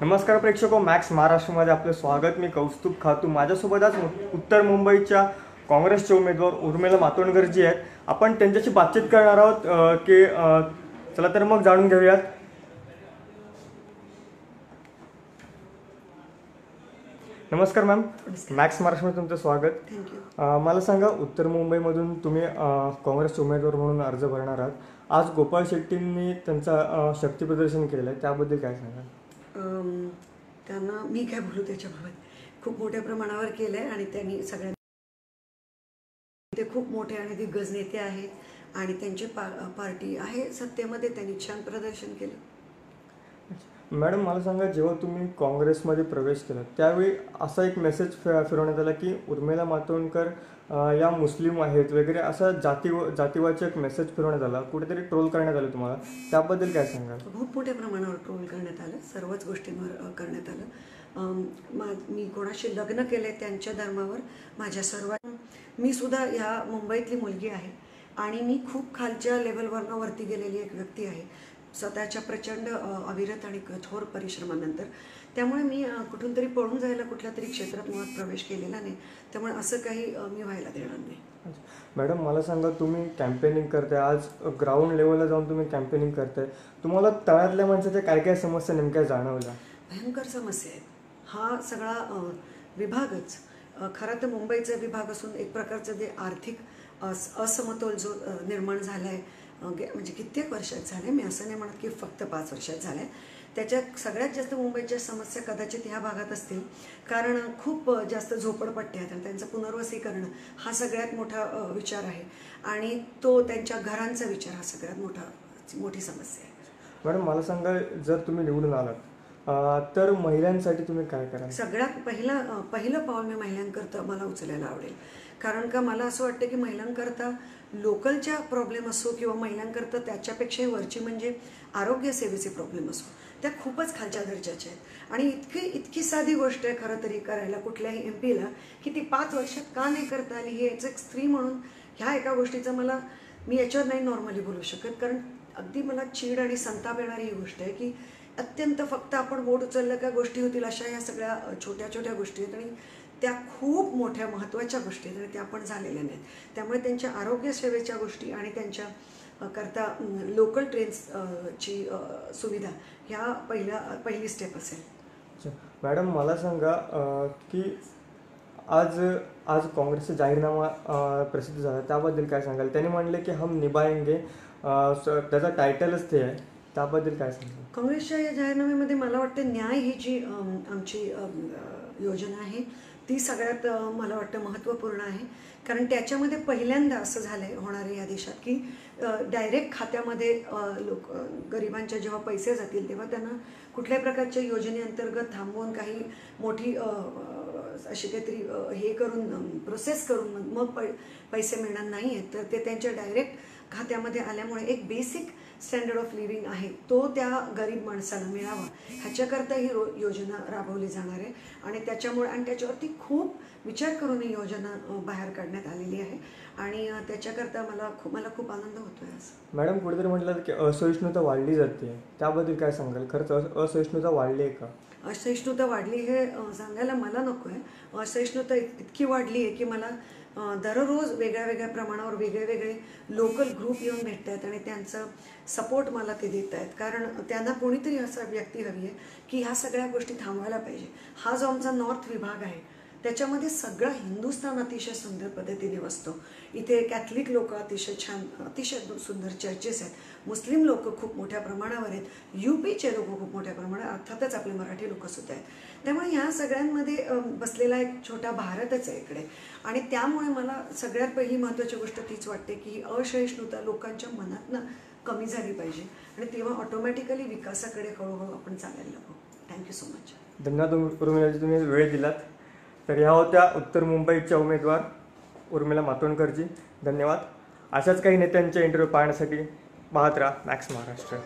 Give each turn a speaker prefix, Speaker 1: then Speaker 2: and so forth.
Speaker 1: नमस्कार प्रेक्षको मॅक्स महाराष्ट्रामध्ये आपलं स्वागत. मी कौस्तुभ खातू. माझ्यासोबत आज उत्तर मुंबईच्या काँग्रेसचे उमेदवार उर्मिला मातोंडकर जी आहेत. आपण त्यांच्याशी बातचीत करणार आहोत की चला तर मग जाणून घेऊयात. नमस्कार मॅम. मॅक्स महाराष्ट्रामध्ये तुमचं स्वागत.
Speaker 2: थँक्यू
Speaker 1: मला सांगा उत्तर मुंबईमधून तुम्ही काँग्रेसचे उमेदवार म्हणून अर्ज भरणार आहात. आज गोपाळ शेट्टींनी त्यांचा अ, शक्ती प्रदर्शन केलं आहे. त्याबद्दल काय सांगाल?
Speaker 2: त्यांना मी काय बोलू त्याच्याबाबत? खूप मोठ्या प्रमाणावर केलं आहे आणि त्यांनी सगळ्या ते खूप मोठे आणि दिग्गज नेते आहेत आणि त्यांची पा पार्टी आहे. सत्तेमध्ये त्यांनी छान प्रदर्शन केलं.
Speaker 1: मॅडम मला सांगा जेव्हा तुम्ही काँग्रेसमध्ये प्रवेश केला त्यावेळी असा एक मेसेज फि- फिरवण्यात आला की उर्मिला मातोंडकर या मुस्लिम आहेत वगैरे असा जाती जातीवाचक मेसेज फिरवण्यात आला. कुठेतरी ट्रोल करण्यात आलं तुम्हाला. त्याबद्दल काय सांगाल?
Speaker 2: खूप मोठ्या प्रमाणावर ट्रोल करण्यात आलं. सर्वच गोष्टींवर करण्यात आलं. मा मी कोणाशी लग्न केले त्यांच्या धर्मावर माझ्या सर्व मी सुद्धा ह्या मुंबईतली मुलगी आहे आणि मी खूप खालच्या लेवलवरनं वरती गेलेली एक व्यक्ती आहे. स्वतःच्या प्रचंड अविरत आणि कठोर परिश्रमानंतर. त्यामुळे मी कुठून तरी पळून जायला कुठल्या तरी क्षेत्रात मुळात प्रवेश केलेला नाही. त्यामुळे असं काही मी व्हायला देणार नाही.
Speaker 1: मॅडम मला सांगा तुम्ही कॅम्पेनिंग करताय. आज ग्राउंड लेवलला जाऊन तुम्ही कॅम्पेनिंग करताय. तुम्हाला तळातल्या माणसाच्या काय काय समस्या नेमक्या जाणवल्या?
Speaker 2: भयंकर समस्या आहेत. हा सगळा विभागच खरं तर मुंबईचा विभाग असून एक प्रकारचं ते आर्थिक अस असमतोल जो निर्माण झाला आहे म्हणजे कित्येक वर्षात झाले. मी असं नाही म्हणत की फक्त पाच वर्षात झाले. त्याच्या सगळ्यात जास्त मुंबईच्या समस्या कदाचित ह्या भागात असतील. कारण खूप जास्त झोपडपट्ट्या आहेत आणि त्यांचं पुनर्वसीकरण हा सगळ्यात मोठा विचार आहे. आणि तो त्यांच्या घरांचा विचार हा सगळ्यात मोठा मोठी समस्या आहे.
Speaker 1: मॅडम मला सांगा जर तुम्ही निवडून आलात तर महिलांसाठी तुम्ही काय करा
Speaker 2: सगळ्यात पहिला पहिलं पाऊल मी महिलांकरता मला उचलायला आवडेल. कारण का मला असं वाटतं की महिलांकरता लोकलच्या प्रॉब्लेम असो किंवा महिलांकरता त्याच्यापेक्षाही वरची म्हणजे आरोग्य सेवेचे प्रॉब्लेम असो त्या खूपच खालच्या दर्जाच्या आहेत. आणि इतकी इतकी साधी गोष्ट आहे खरं तरी करायला कुठल्याही एम पीला की ती पाच वर्षात का नाही करता आली हे याचं एक स्त्री म्हणून ह्या एका गोष्टीचं मला मी याच्यावर नाही नॉर्मली बोलू शकत. कारण अगदी मला चीड आणि संताप येणारी ही गोष्ट आहे की अत्यंत फक्त आपण बोट उचललं का गोष्टी होतील अशा ह्या सगळ्या छोट्या छोट्या गोष्टी आहेत आणि त्या खूप मोठ्या महत्त्वाच्या गोष्टी आहेत आणि त्या पण झालेल्या नाहीत. त्यामुळे त्यांच्या आरोग्यसेवेच्या गोष्टी आणि त्यांच्या करता लोकल ट्रेन्स ची सुविधा ह्या पहिल्या पहिली स्टेप असेल.
Speaker 1: मॅडम मला सांगा की आज आज काँग्रेसचा जाहीरनामा प्रसिद्ध झाला त्याबद्दल काय सांगाल? त्यांनी म्हणले की हम निभाएंगे. स- त्याचा टायटलच ते आहे. त्याबद्दल काय सांगतो
Speaker 2: काँग्रेसच्या या जाहीरनाम्यामध्ये मला वाटतं न्याय ही जी आमची योजना आहे ती सगळ्यात मला वाटतं महत्त्वपूर्ण आहे. कारण त्याच्यामध्ये पहिल्यांदा असं झालं आहे होणार आहे या देशात की डायरेक्ट खात्यामध्ये लोक गरिबांच्या जेव्हा पैसे जातील तेव्हा त्यांना कुठल्याही प्रकारच्या योजनेअंतर्गत थांबवून काही मोठी अशी काहीतरी हे करून प्रोसेस करून मग- मग पै पैसे मिळणार नाही आहेत तर ते त्यांच्या डायरेक्ट खात्यामध्ये आल्यामुळे एक बेसिक स्टँडर्ड ऑफ लिव्हिंग आहे. तो त्या गरीब माणसाला मिळावा. ह्याच्याकरता ही रो योजना राबवली जाणार आहे. आणि त्याच्यामुळे आणि त्याच्यावरती खूप विचार करून ही योजना बाहेर काढण्यात आलेली आहे. आणि त्याच्याकरता मला खूप मला खूप आनंद होतो आहे असं.
Speaker 1: मॅडम कुठेतरी म्हटलं की असहिष्णुता वाढली जाते. त्याबद्दल काय सांगाल? खरंच अस- असहिष्णुता वाढली आहे का?
Speaker 2: असहिष्णुता वाढली हे सांगायला मला नको आहे असहिष्णुता इत- इतकी वाढली आहे की मला दररोज वेगळ्या वेगळ्या प्रमाणावर वेगळे वेगळे लोकल ग्रुप येऊन भेटत आहेत आणि त्यांचं सपोर्ट मला ते देत आहेत कारण त्यांना कोणीतरी असा व्यक्ती हवी आहे की ह्या सगळ्या गोष्टी थांबवायला पाहिजे. हा जो आमचा नॉर्थ विभाग आहे त्याच्यामध्ये सगळं हिंदुस्थान अतिशय सुंदर पद्धतीने वसतो. इथे कॅथलिक लोक अतिशय छान अतिशय सुंदर चर्चेस आहेत. मुस्लिम लोक खूप मोठ्या प्रमाणावर आहेत. युपीचे लोक खूप मोठ्या प्रमाणात अर्थातच आपले मराठी लोक सुद्धा आहेत. त्यामुळे ह्या सगळ्यांमध्ये बसलेला एक छोटा भारतच आहे इकडे. आणि त्यामुळे मला सगळ्यात पहिली महत्त्वाची गोष्ट तीच वाटते की ही असहिष्णुता लोकांच्या मनातनं कमी झाली पाहिजे. आणि तेव्हा ऑटोमॅटिकली विकासाकडे हळूहळू आपण चालायला लागू. थँक्यू सो मच
Speaker 1: धन्यवाद तुम्ही वेळ दिलात. तर ह्या होत्या उत्तर मुंबईच्या उमेदवार उर्मिला मातोंडकरजी. धन्यवाद. अशाच काही नेत्यांचे इंटरव्ह्यू पाहण्यासाठी पाहत राहा मॅक्स महाराष्ट्र